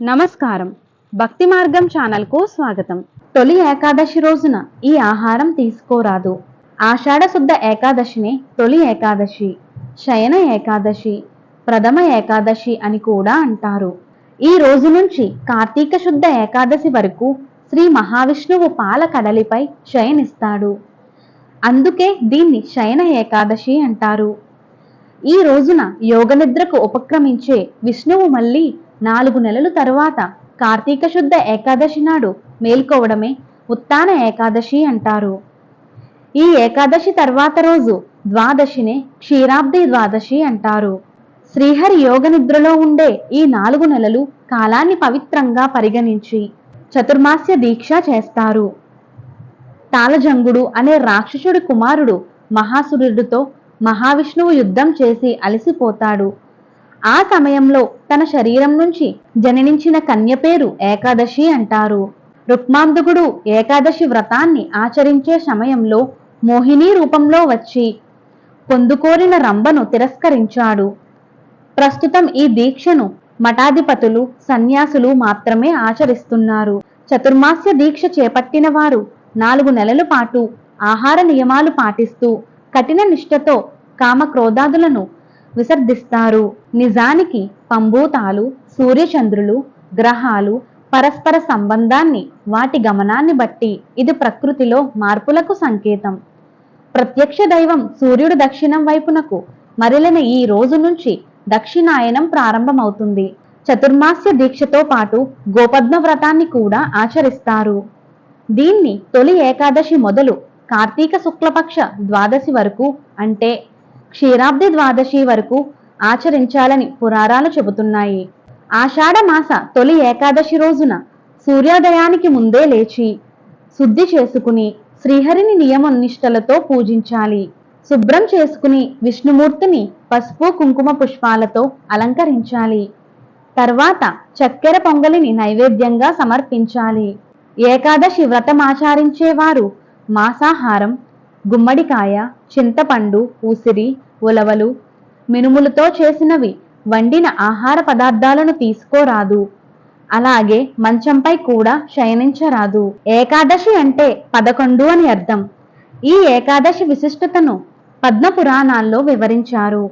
నమస్కారం. భక్తి మార్గం ఛానల్కు స్వాగతం. తొలి ఏకాదశి రోజున ఈ ఆహారం తీసుకోరాదు. ఆషాఢ శుద్ధ ఏకాదశినే తొలి ఏకాదశి శయన ఏకాదశి ప్రథమ ఏకాదశి అని కూడా అంటారు. ఈ రోజు నుంచి కార్తీక శుద్ధ ఏకాదశి వరకు శ్రీ మహావిష్ణువు పాల కడలిపై శయనిస్తాడు. అందుకే దీన్ని శయన ఏకాదశి అంటారు. ఈ రోజున యోగనిద్రకు ఉపక్రమించే విష్ణువు మళ్ళీ నాలుగు నెలలు తరువాత కార్తీక శుద్ధ ఏకాదశి నాడు మేల్కోవడమే ఉత్తాన ఏకాదశి అంటారు. ఈ ఏకాదశి తర్వాత రోజు ద్వాదశినే క్షీరాబ్ది ద్వాదశి అంటారు. శ్రీహరి యోగ నిద్రలో ఉండే ఈ నాలుగు నెలలు కాలాన్ని పవిత్రంగా పరిగణించి చతుర్మాస్య దీక్ష చేస్తారు. తాళజంగుడు అనే రాక్షసుడి కుమారుడు మహాసురుడితో మహావిష్ణువు యుద్ధం చేసి అలసిపోతాడు. ఆ సమయంలో తన శరీరం నుంచి జననించిన కన్య పేరు ఏకాదశి అంటారు. రుక్మాంధకుడు ఏకాదశి వ్రతాన్ని ఆచరించే సమయంలో మోహిని రూపంలో వచ్చి పొందుకోరిన రంభను తిరస్కరించాడు. ప్రస్తుతం ఈ దీక్షను మఠాధిపతులు సన్యాసులు మాత్రమే ఆచరిస్తున్నారు. చతుర్మాస్య దీక్ష చేపట్టిన వారు నాలుగు నెలల పాటు ఆహార నియమాలు పాటిస్తూ కఠిన నిష్ఠతో కామక్రోధాదులను విసర్జిస్తారు. నిజానికి పంభూతాలు సూర్యచంద్రులు గ్రహాలు పరస్పర సంబంధాన్ని వాటి గమనాన్ని బట్టి ఇది ప్రకృతిలో మార్పులకు సంకేతం. ప్రత్యక్ష దైవం సూర్యుడు దక్షిణం వైపునకు మరలిన ఈ రోజు నుంచి దక్షిణాయనం ప్రారంభమవుతుంది. చతుర్మాస్య దీక్షతో పాటు గోపద్మ వ్రతాన్ని కూడా ఆచరిస్తారు. దీన్ని తొలి ఏకాదశి మొదలు కార్తీక శుక్లపక్ష ద్వాదశి వరకు అంటే క్షీరాబ్ది ద్వాదశి వరకు ఆచరించాలని పురాణాలు చెబుతున్నాయి. ఆషాఢ మాస తొలి ఏకాదశి రోజున సూర్యోదయానికి ముందే లేచి శుద్ధి చేసుకుని శ్రీహరిని నియమ నిష్టలతో పూజించాలి. శుభ్రం చేసుకుని విష్ణుమూర్తిని పసుపు కుంకుమ పుష్పాలతో అలంకరించాలి. తర్వాత చక్కెర పొంగలిని నైవేద్యంగా సమర్పించాలి. ఏకాదశి వ్రతమాచారించేవారు మాంసాహారం గుమ్మడికాయ చింతపండు ఉసిరి ఉలవలు మినుములతో చేసినవి. వండిన ఆహార పదార్థాలను తీసుకోరాదు. అలాగే మంచంపై కూడా శయనించరాదు. ఏకాదశి అంటే పదకొండు అని అర్థం. ఈ ఏకాదశి విశిష్టతను పద్మ పురాణాల్లో వివరించారు.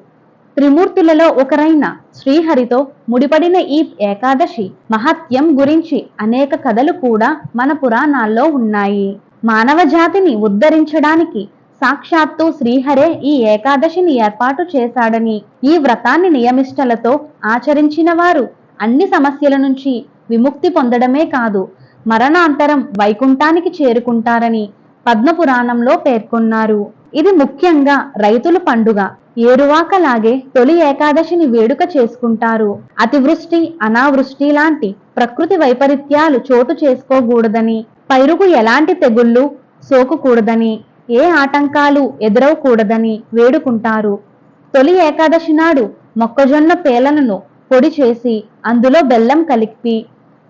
త్రిమూర్తులలో ఒకరైన శ్రీహరితో ముడిపడిన ఈ ఏకాదశి మహత్యం గురించి అనేక కథలు కూడా మన పురాణాల్లో ఉన్నాయి. మానవ జాతిని ఉద్ధరించడానికి సాక్షాత్తు శ్రీహరే ఈ ఏకాదశిని ఏర్పాటు చేశాడని ఈ వ్రతాన్ని నియమిష్టలతో ఆచరించిన వారు అన్ని సమస్యల నుంచి విముక్తి పొందడమే కాదు మరణాంతరం వైకుంఠానికి చేరుకుంటారని పద్మపురాణంలో పేర్కొన్నారు. ఇది ముఖ్యంగా రైతుల పండుగ. ఏరువాకలాగే తొలి ఏకాదశిని వేడుక చేసుకుంటారు. అతివృష్టి అనావృష్టి లాంటి ప్రకృతి వైపరీత్యాలు చోటు చేసుకోకూడదని పైరుకు ఎలాంటి తెగుళ్ళు సోకకూడదని ఏ ఆటంకాలు ఎదురవకూడదని వేడుకుంటారు. తొలి ఏకాదశి నాడు మొక్కజొన్న పేలలను పొడి చేసి అందులో బెల్లం కలిపి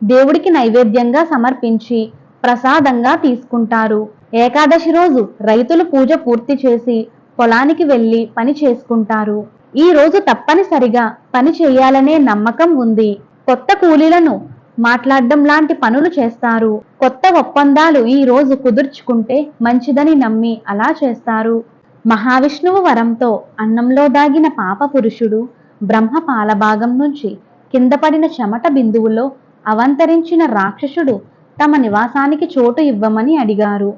దేవుడికి నైవేద్యంగా సమర్పించి ప్రసాదంగా తీసుకుంటారు. ఏకాదశి రోజు రైతులు పూజ పూర్తి చేసి పొలానికి వెళ్ళి పని చేసుకుంటారు. ఈ రోజు తప్పనిసరిగా పని చేయాలనే నమ్మకం ఉంది. కొత్త కూలీలను మాట్లాడడం లాంటి పనులు చేస్తారు. కొత్త ఒప్పందాలు ఈ రోజు కుదుర్చుకుంటే మంచిదని నమ్మి అలా చేస్తారు. మహావిష్ణువు వరంతో అన్నంలో దాగిన పాప పురుషుడు బ్రహ్మ పాలభాగం నుంచి కింద పడిన చెమట బిందువులో అవంతరించిన రాక్షసుడు తమ నివాసానికి చోటు ఇవ్వమని అడిగారు.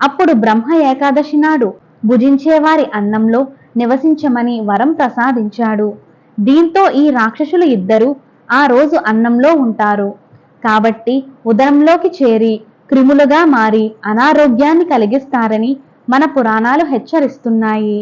అప్పుడు బ్రహ్మ ఏకాదశి నాడు భుజించేవారి అన్నంలో నివసించమని వరం ప్రసాదించాడు. దీంతో ఈ రాక్షసులు ఇద్దరూ ఆ రోజు అన్నంలో ఉంటారు. కాబట్టి ఉదరంలోకి చేరి క్రిములుగా మారి అనారోగ్యాన్ని కలిగిస్తారని మన పురాణాలు హెచ్చరిస్తున్నాయి.